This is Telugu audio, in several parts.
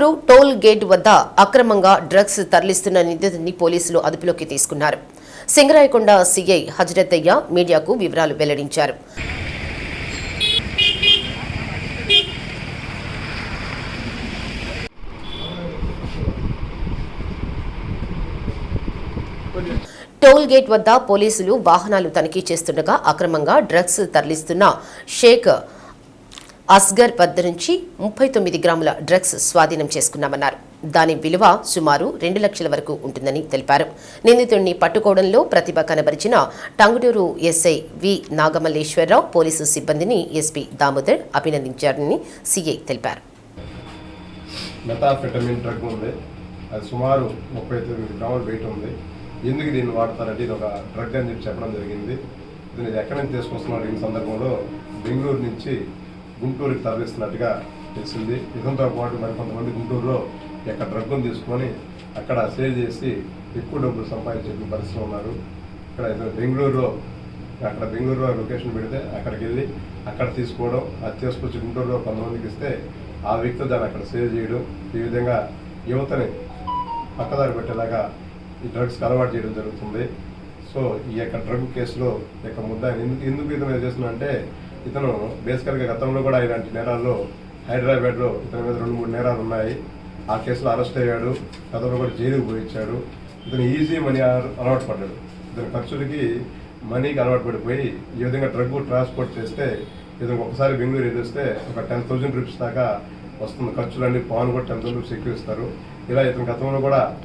టంగుటూరు టోల్ గేట్ వద్ద అక్రమంగా డ్రగ్స్ తరలిస్తున్న నిందితుడిని పోలీసులు అదుపులోకి తీసుకున్నారు. సింగరాయకొండ సీఐ హజరత్తయ్య మీడియాకు వివరాలు వెల్లడించారు. టోల్ గేట్ వద్ద పోలీసులు వాహనాలు తనిఖీ చేస్తుండగా అక్రమంగా డ్రగ్స్ తరలిస్తున్న షేక్ అస్గర్ వద్ద నుంచి ముప్పై తొమ్మిది గ్రాముల డ్రగ్స్ స్వాధీనం చేసుకున్నామన్నారు. దాని విలువ సుమారు రెండు లక్షల వరకు ఉంటుందని తెలిపారు. నిందితుడిని పట్టుకోవడంలో ప్రతిభ కనబరిచిన Tanguturu SI V Nagamalleswararao police సిబ్బందిని ఎస్పీ దామోదర్ అభినందించారని సిఐ తెలిపారు. మెథాఫెటమిన్ డ్రగ్ ఉంది. అది సుమారు ముప్పై తొమ్మిది గ్రాముల వెయిట్ ఉంది. ఎందుకు దీన్ని వాడతారంటే ఇది ఒక డ్రగ్ అని చెప్పి చెప్పడం జరిగింది. దీన్ని ఎక్కడి నుంచి తీసుకొస్తున్నారు ఈ సందర్భంలో బెంగళూరు నుంచి గుంటూరుకి తరలిస్తున్నట్టుగా తెలిసింది. ఇదంతో పాటు మరి కొంతమంది గుంటూరులో ఎక్కడ డ్రగ్ను తీసుకొని అక్కడ సేల్ చేసి ఎక్కువ డబ్బులు సంపాదించే పరిస్థితులు ఉన్నారు. ఇక్కడ బెంగళూరులో అక్కడ బెంగళూరులో లొకేషన్ పెడితే అక్కడికి వెళ్ళి అక్కడ తీసుకోవడం అది తీసుకొచ్చి గుంటూరులో కొంతమందికి ఇస్తే ఆ వ్యక్తి దాన్ని అక్కడ సేవ్ చేయడం ఈ విధంగా యువతని పక్కదారి పెట్టేలాగా ఈ డ్రగ్స్కి అలవాటు చేయడం జరుగుతుంది. సో ఈ యొక్క డ్రగ్ కేసులో ఈ యొక్క ముద్దాయిని ఎందుకు ఎందుకు ఇతను చేస్తున్నా అంటే ఇతను బేసికల్గా గతంలో కూడా ఇలాంటి నేరాల్లో హైదరాబాద్లో ఇతని మీద రెండు మూడు నేరాలు ఉన్నాయి. ఆ కేసులో అరెస్ట్ అయ్యాడు. గతంలో కూడా జైలుకు పోయించాడు ఇతను ఈజీ మనీ అలవాటు పడ్డాడు. ఇతని ఖర్చులకి మనీకి అలవాటు పడిపోయి ఈ విధంగా డ్రగ్ ట్రాన్స్పోర్ట్ చేస్తే ఇతను ఒకసారి బెంగళూరు ఎదుస్తే ఒక టెన్ థౌసండ్ రూపీస్ దాకా వస్తుంది. ఖర్చులన్నీ పాన్ కూడా టెన్ థౌసండ్ రూపీస్ ఎక్కువ ఇస్తారు. ఇలా ఇతని గతంలో కూడా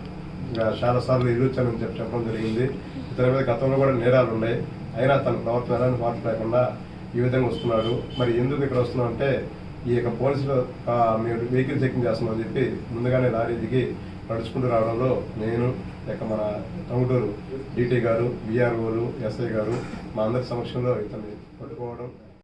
ఇంకా చాలా సార్లు ఎదుర్చానని చెప్పి చెప్పడం జరిగింది. ఇతని మీద గతంలో కూడా నేరాలు ఉన్నాయి. అయినా తన ప్రవర్తన ఎలాంటి మార్పు లేకుండా ఈ విధంగా వస్తున్నాడు మరి ఎందుకు ఇక్కడ వస్తున్నాం అంటే ఈ యొక్క పోలీసులు మీరు వెహికల్ చెకింగ్ చేస్తున్నామని చెప్పి ముందుగానే లారీ దిగి నడుచుకుంటూ రావడంలో నేను లేక మన టంగుటూరు డీటీ గారు విఆర్ఓలు ఎస్ఐ గారు మా అందరి సమక్షంలో ఇతన్ని పట్టుకోవడం